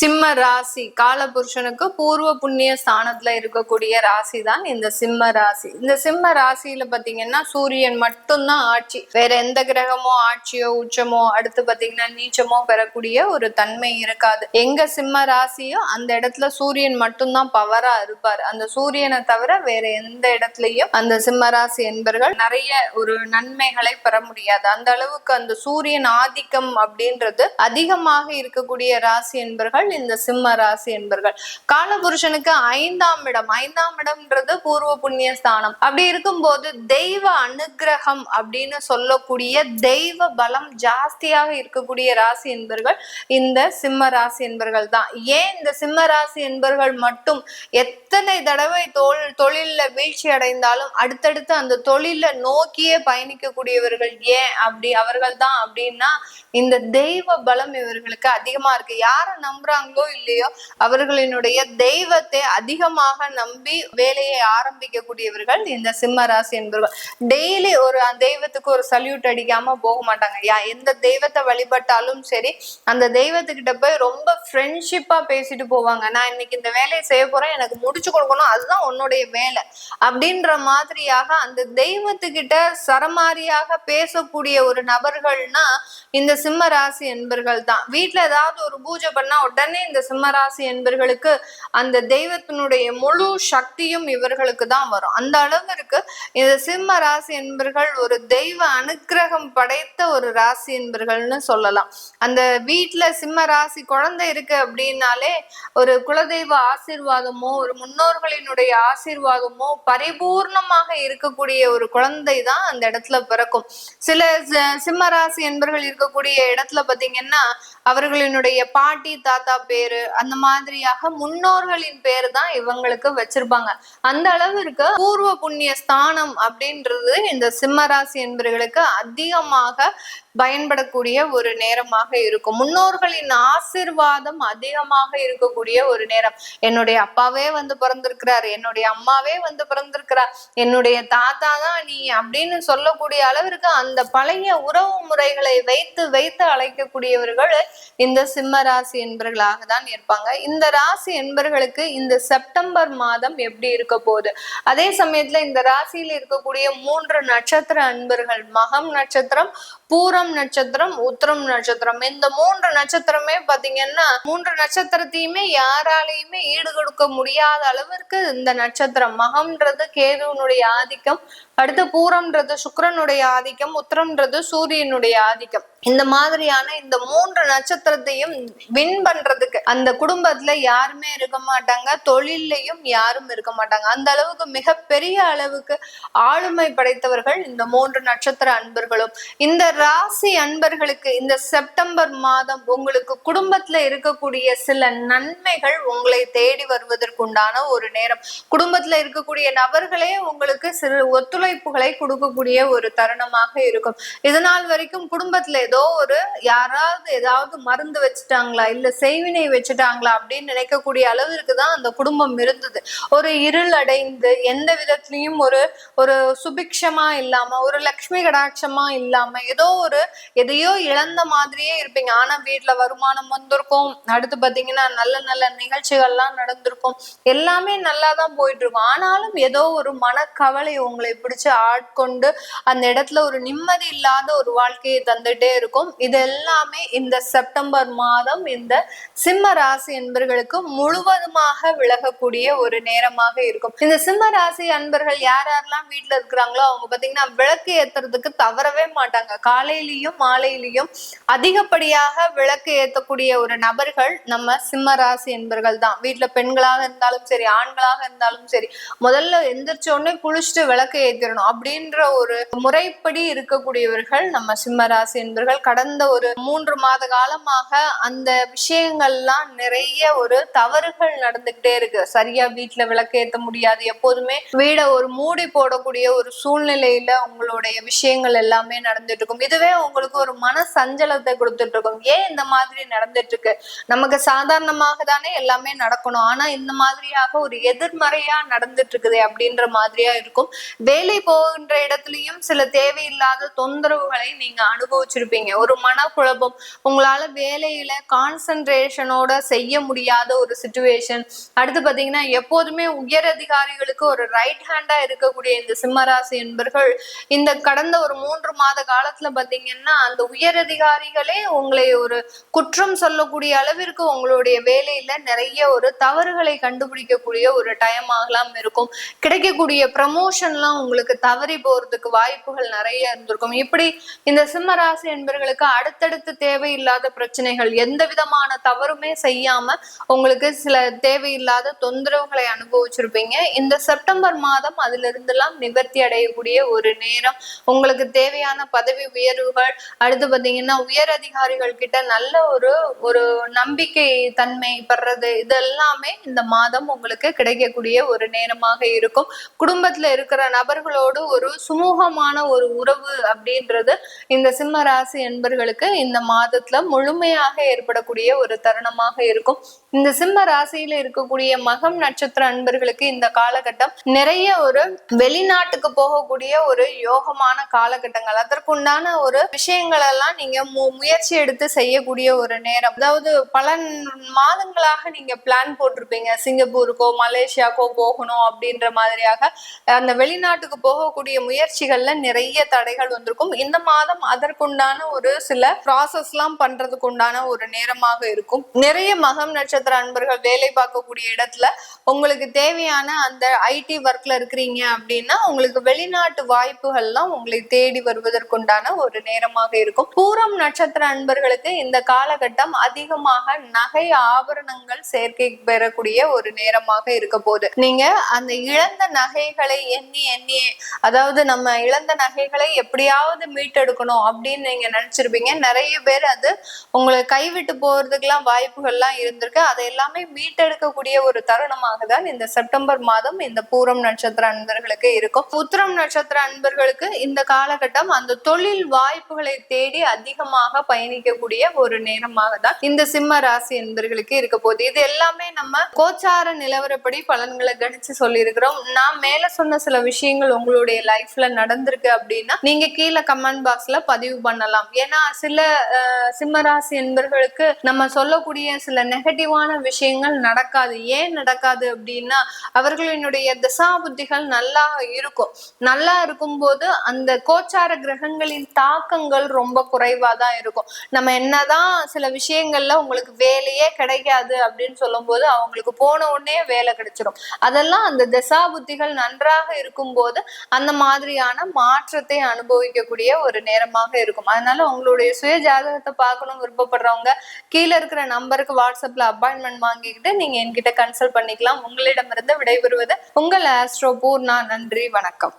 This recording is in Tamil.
சிம்ம ராசி. காலபுருஷனுக்கு பூர்வ புண்ணிய ஸ்தானத்துல இருக்கக்கூடிய ராசி தான் இந்த சிம்ம ராசி. இந்த சிம்ம ராசியில பாத்தீங்கன்னா சூரியன் மட்டும்தான் ஆட்சி. வேற எந்த கிரகமோ ஆட்சியோ உச்சமோ அடுத்து பாத்தீங்கன்னா நீச்சமோ பெறக்கூடிய ஒரு தன்மை இருக்காது. எங்க சிம்ம ராசியோ அந்த இடத்துல சூரியன் மட்டும்தான் பவரா இருப்பார். அந்த சூரியனை தவிர வேற எந்த இடத்துலயும் அந்த சிம்ம ராசி என்பர்கள் நிறைய ஒரு நன்மைகளை பெற முடியாது. அந்த அளவுக்கு அந்த சூரியன் ஆதிக்கம் அப்படின்றது அதிகமாக இருக்கக்கூடிய ராசி என்பர்கள் இந்த சிம்ம ராசி என்பர்கள். காலபுருஷனுக்கு ஐந்தாம் இடம். ஐந்தாம் இடம்ன்றது பூர்வ புண்ணிய ஸ்தானம். அப்படி இருக்கும்போது தெய்வ அனுகிரகம் அப்படின்னு சொல்லக்கூடிய தெய்வ பலம் ஜாஸ்தியாக இருக்கக்கூடிய ராசி என்பர்கள் இந்த சிம்ம ராசி என்பர்கள் தான். ஏன் இந்த சிம்ம ராசி என்பர்கள் மட்டும் எத்தனை தடவை தொல் தொழில்ல வீழ்ச்சி அடைந்தாலும் அடுத்தடுத்து அந்த தொழில நோக்கியே பயணிக்கக்கூடியவர்கள் ஏன் அப்படி அவர்கள் தான் அப்படின்னா இந்த தெய்வ பலம் இவர்களுக்கு அதிகமா இருக்கு. யாரை நம்புறாங்களோ இல்லையோ அவர்களினுடைய தெய்வத்தை அதிகமாக நம்பி வேலையை ஆரம்பிக்கக்கூடியவர்கள் இந்த சிம்ம ராசி என்பவர்கள். டெய்லி ஒரு தெய்வத்துக்கு ஒரு சல்யூட் அடிக்காம போக மாட்டாங்க. யா எந்த தெய்வத்தை வழிபட்டாலும் சரி அந்த தெய்வத்துக்கிட்ட போய் ரொம்ப ஃப்ரெண்ட்ஷிப்பா பேசிட்டு போவாங்க. நான் இன்னைக்கு இந்த வேலையை செய்ய போறேன் எனக்கு முடிச்சு கொடுக்கணும் அதுதான் உன்னுடைய வேலை. அப்படின்ற மாதிரியாக அந்த தெய்வத்துக்கிட்ட சரமாரியாக பேசக்கூடிய ஒரு நபர்கள்னா இந்த சிம்ம ராசி என்பர்கள் தான். வீட்டுல ஏதாவது ஒரு பூஜை பண்ணா உடனே இந்த சிம்மராசி என்பர்களுக்கு அந்த தெய்வத்தினுடைய முழு சக்தியும் இவர்களுக்கு தான் வரும். அந்த அளவிற்கு இந்த சிம்ம ராசி என்பர்கள் ஒரு தெய்வ அனுக்கிரகம் படைத்த ஒரு ராசி என்பர்கள்னு சொல்லலாம். அந்த வீட்டுல சிம்ம ராசி குழந்தை இருக்கு அப்படின்னாலே ஒரு குலதெய்வ ஆசீர்வாதமோ ஒரு முன்னோர்களினுடைய ஆசீர்வாதமோ பரிபூர்ணமாக இருக்கக்கூடிய ஒரு குழந்தை தான் அந்த இடத்துல பிறக்கும். சில சிம்ம ராசி என்பர்கள் இருக்கக்கூடிய இடத்துல பாத்தீங்கன்னா அவர்களினுடைய பாட்டி தாத்தா பேரு அந்த மாதிரியாக முன்னோர்களின் பேர் தான் இவங்களுக்கு வச்சிருப்பாங்க. அந்த அளவிற்கு பூர்வ புண்ணிய ஸ்தானம் அப்படின்றது இந்த சிம்மராசி என்பவர்களுக்கு அதிகமாக பயன்படக்கூடிய ஒரு நேரமாக இருக்கும். முன்னோர்களின் ஆசிர்வாதம் அதிகமாக இருக்கக்கூடிய ஒரு நேரம். என்னுடைய அப்பாவே வந்து பிறந்திருக்கிறார் என்னுடைய அம்மாவே வந்து பிறந்திருக்கிறார் என்னுடைய தாத்தா தான் நீ அப்படின்னு சொல்லக்கூடிய அளவிற்கு அந்த பழைய உறவு முறைகளை வைத்து வைத்து அழைக்கக்கூடியவர்கள் இந்த சிம்ம ராசி என்பர்களாக தான் இருப்பாங்க. இந்த ராசி என்பர்களுக்கு இந்த செப்டம்பர் மாதம் எப்படி இருக்க போகுது? அதே சமயத்துல இந்த ராசியில இருக்கக்கூடிய மூன்று நட்சத்திர அன்பர்கள் மகம் நட்சத்திரம் பூரம் நட்சத்திரம் உத்திரம் நட்சத்திரம். இந்த மூன்று நட்சத்திரமே பாத்தீங்கன்னா மூன்று நட்சத்திரத்தையுமே யாராலையுமே ஈடு கொடுக்க முடியாத அளவிற்கு இந்த நட்சத்திரம். மகம்ன்றது கேதுவனுடைய ஆதிக்கம். அடுத்து பூரம்ன்றது சுக்கரனுடைய ஆதிக்கம் உத்திரம்ன்றது சூரியனுடைய ஆதிக்கம். இந்த மாதிரியான இந்த மூன்று நட்சத்திரத்தையும் வின் பண்றதுக்கு அந்த குடும்பத்துல யாருமே இருக்க மாட்டாங்க தொழிலையும் யாரும் இருக்க மாட்டாங்க. அந்த அளவுக்கு மிகப்பெரிய அளவுக்கு ஆளுமை படைத்தவர்கள் இந்த மூன்று நட்சத்திர அன்பர்களும். இந்த ராசி அன்பர்களுக்கு இந்த செப்டம்பர் மாதம் உங்களுக்கு குடும்பத்துல இருக்கக்கூடிய சில நன்மைகள் உங்களை தேடி வருவதற்குண்டான ஒரு நேரம். குடும்பத்துல இருக்கக்கூடிய நபர்களே உங்களுக்கு சிறு ஒத்துழைப்புகளை கொடுக்கக்கூடிய ஒரு தருணமாக இருக்கும். இது நாள் வரைக்கும் குடும்பத்துல ஏதோ ஒரு யாராவது ஏதாவது மருந்து வச்சுட்டாங்களா? இல்ல செய்வினை வச்சுட்டாங்களா? அப்படின்னு நினைக்கக்கூடிய அளவிற்கு தான் அந்த குடும்பம் இருந்தது. ஒரு இருள் அடைந்து எந்த விதத்திலையும் ஒரு ஒரு சுபிக்ஷமா இல்லாம ஒரு லக்ஷ்மி கடாட்சமா இல்லாம ஏதோ ஒரு எதையோ இழந்த மாதிரியே இருப்பீங்க. ஆனா வீட்டுல வருமானம் வந்திருக்கும். அடுத்து பாத்தீங்கன்னா நல்ல நல்ல நிகழ்ச்சிகள்லாம் நடந்திருக்கும். எல்லாமே நல்லா தான் போயிட்டு இருக்கும் ஆனாலும் ஏதோ ஒரு மனக்கவலை உங்களை பிடிச்சு ஆட்கொண்டு அந்த இடத்துல ஒரு நிம்மதி இல்லாத ஒரு வாழ்க்கையை தந்துட்டே இருக்கும். இது எல்லாமே இந்த செப்டம்பர் மாதம் இந்த சிம்ம ராசி என்பர்களுக்கு முழுவதுமாக விலகக்கூடிய ஒரு நேரமாக இருக்கும். இந்த சிம்ம ராசி அன்பர்கள் யார் யாரெல்லாம் வீட்டுல இருக்கிறாங்களோ அவங்க பாத்தீங்கன்னா விளக்கு ஏத்துறதுக்கு தவறவே மாட்டாங்க. காலையிலயும் மாலையிலயும் அதிகப்படியாக விளக்கு ஏத்தக்கூடிய ஒரு நபர்கள் நம்ம சிம்ம ராசி என்பர்கள் தான். வீட்டுல பெண்களாக இருந்தாலும் சரி ஆண்களாக இருந்தாலும் சரி முதல்ல எந்திரிச்ச உடனே குளிச்சுட்டு விளக்கு ஏத்திடணும் அப்படின்ற ஒரு முறைப்படி இருக்கக்கூடியவர்கள் நம்ம சிம்ம ராசி என்பர்கள் கடந்த ஒரு மூன்று மாத கால காலமாக அந்த விஷயங்கள்லாம் நிறைய ஒரு தவறுகள் நடந்துகிட்டே இருக்கு. சரியா வீட்டுல விளக்கு ஏத்த முடியாது. எப்போதுமே வீட ஒரு மூடி போடக்கூடிய ஒரு சூழ்நிலையில உங்களுடைய விஷயங்கள் எல்லாமே நடந்துட்டு இருக்கும். இதுவே உங்களுக்கு ஒரு மன சஞ்சலத்தை கொடுத்துட்டு இருக்கும். ஏன் இந்த மாதிரி நடந்துட்டு இருக்கு? நமக்கு சாதாரணமாக தானே எல்லாமே நடக்கணும். ஆனா இந்த மாதிரியாக ஒரு எதிர்மறையா நடந்துட்டு இருக்குது அப்படின்ற மாதிரியா இருக்கும். வேலை போகின்ற இடத்துலயும் சில தேவையில்லாத தொந்தரவுகளை நீங்க அனுபவிச்சிருப்பீங்க. ஒரு மனக்குழப்பம் உங்களால வேலையில கான்சன்ட்ரேஷனோட செய்ய முடியாத ஒரு சுச்சுவேஷன் அடுத்து பாத்தீங்கன்னா எப்போதுமே உயர் அதிகாரிகளுக்கு ஒரு ரைட் ஹேண்டா இருக்கக்கூடிய இந்த சிம்மராசி என்பர்கள் இந்த கடந்த ஒரு மூன்று மாத காலத்துல பாத்தீங்கன்னா அந்த உயர் அதிகாரிகளே உங்களை ஒரு குற்றம் சொல்லக்கூடிய அளவிற்கு உங்களுடைய வேலையில நிறைய ஒரு தவறுகளை கண்டுபிடிக்கக்கூடிய ஒரு டைம் ஆகலாம் இருக்கும். கிடைக்கக்கூடிய ப்ரமோஷன்லாம் உங்களுக்கு தவறி போறதுக்கு வாய்ப்புகள் நிறைய இருந்திருக்கும். இப்படி இந்த சிம்மராசி என்பர்களுக்கு அடுத்தடுத்து தேவையில்லாத பிரச்சனைகள் எந்த விதமான தவறுமே செய்யாம உங்களுக்கு சில தேவையில்லாத தொந்தரவுகளை அனுபவிச்சிருப்பீங்க. இந்த செப்டம்பர் மாதம் அதுல இருந்தெல்லாம் நிவர்த்தி அடையக்கூடிய ஒரு நேரம். உங்களுக்கு தேவையான பதவி உயர்வுகள் அடுத்து பாத்தீங்கன்னா உயர் அதிகாரிகள் கிட்ட நல்ல ஒரு ஒரு நம்பிக்கை தன்மை பெறது இதெல்லாமே இந்த மாதம் உங்களுக்கு கிடைக்கக்கூடிய ஒரு நேரமாக இருக்கும். குடும்பத்துல இருக்கிற நபர்களோடு ஒரு சுமூகமான ஒரு உறவு அப்படின்றது இந்த சிம்ம ராசி என்பர்களுக்கு இந்த மாதத்துல முழுமையாக ஏற்படக்கூடிய ஒரு தருணமாக இருக்கும். இந்த சிம்ம ராசியில இருக்கக்கூடிய மகம் நட்சத்திர அன்பர்களுக்கு இந்த காலகட்டம் நிறைய ஒரு வெளிநாட்டுக்கு போகக்கூடிய ஒரு யோகமான காலகட்டங்கள். அதற்குண்டான ஒரு விஷயங்கள் எல்லாம் நீங்க முயற்சி எடுத்து செய்யக்கூடிய ஒரு நேரம். அதாவது பல மாதங்களாக நீங்க பிளான் போட்டிருப்பீங்க. சிங்கப்பூருக்கோ மலேசியாக்கோ போகணும் அப்படின்ற மாதிரியாக அந்த வெளிநாட்டுக்கு போகக்கூடிய முயற்சிகள்ல நிறைய தடைகள் வந்திருக்கும். இந்த மாதம் அதற்குண்டான ஒரு சில ப்ராசஸ் எல்லாம் பண்றது பண்றதுக்கு உண்டான ஒரு நேரமாக இருக்கும். நிறைய மகம் நட்சத்திர அன்பர்கள் வேலை பார்க்கக்கூடிய இடத்துல உங்களுக்கு தேவையான அந்த ஐடி ஒர்க்ல இருக்கிறீங்க அப்படின்னா உங்களுக்கு வெளிநாட்டு வாய்ப்புகள்லாம் உங்களை தேடி வருவதற்குண்டான ஒரு நேரமாக இருக்கும். பூரம் நட்சத்திர அன்பர்களுக்கு இந்த காலகட்டம் அதிகமாக நகை ஆபரணங்கள் சேர்க்கை பெறக்கூடிய ஒரு நேரமாக இருக்க போகுது நீங்க அந்த இழந்த நகைகளை எண்ணி எண்ணி அதாவது நம்ம இழந்த நகைகளை எப்படியாவது மீட்டெடுக்கணும் அப்படின்னு நீங்க நினைச்சிருப்பீங்க. நிறைய பேர் அது உங்களை கைவிட்டு போறதுக்கெல்லாம் வாய்ப்புகள்லாம் இருந்திருக்கு. அதை எல்லாமே மீட்டெடுக்கக்கூடிய ஒரு தருணமாக தான் இந்த செப்டம்பர் மாதம் இந்த பூரம் நட்சத்திர அன்பர்களுக்கு இருக்கும். உத்திரம் நட்சத்திர அன்பர்களுக்கு இந்த காலகட்டம் அந்த தொழில் வாய்ப்புகளை தேடி அதிகமாக பயணிக்கக்கூடிய ஒரு நேரமாக தான் இந்த சிம்ம ராசி என்பர்களுக்கு இருக்க போகுது. இது எல்லாமே நம்ம கோச்சார நிலவரப்படி பலன்களை கணிச்சு சொல்லியிருக்கிறோம். நான் மேல சொன்ன சில விஷயங்கள் உங்களுடைய லைஃப்ல நடந்திருக்கு அப்படின்னா நீங்க கீழே கமெண்ட் பாக்ஸ்ல பதிவு பண்ணலாம். ஏன்னா சில சிம்ம கும்பராசி என்பர்களுக்கு நம்ம சொல்லக்கூடிய சில நெகட்டிவான விஷயங்கள் நடக்காது. ஏன் நடக்காது அப்படின்னா அவர்களினுடைய தசா புத்திகள் நல்லா இருக்கும். நல்லா இருக்கும்போது அந்த கோச்சார கிரகங்களின் தாக்கங்கள் ரொம்ப குறைவா தான் இருக்கும். நம்ம என்னதான் சில விஷயங்கள்ல உங்களுக்கு வேலையே கிடைக்காது அப்படின்னு சொல்லும்போது அவங்களுக்கு போன உடனே வேலை கிடைச்சிரும். அதெல்லாம் அந்த தசா புத்திகள் நன்றாக இருக்கும்போது அந்த மாதிரியான மாற்றத்தை அனுபவிக்கக்கூடிய ஒரு நேரமாக இருக்கும். அதனால உங்களுடைய சுய ஜாதகத்தை பார்க்கணும் விருப்பப்படுறவங்க கீழே இருக்கிற நம்பருக்கு வாட்ஸ்அப்ல அப்பாயின்மெண்ட் வாங்கிக்கிட்டு நீங்க என்கிட்ட கன்சல்ட் பண்ணிக்கலாம். உங்களிடமிருந்து விடைபெறுவது உங்கள் ஆஸ்ட்ரோ பூர்ணா. நன்றி வணக்கம்.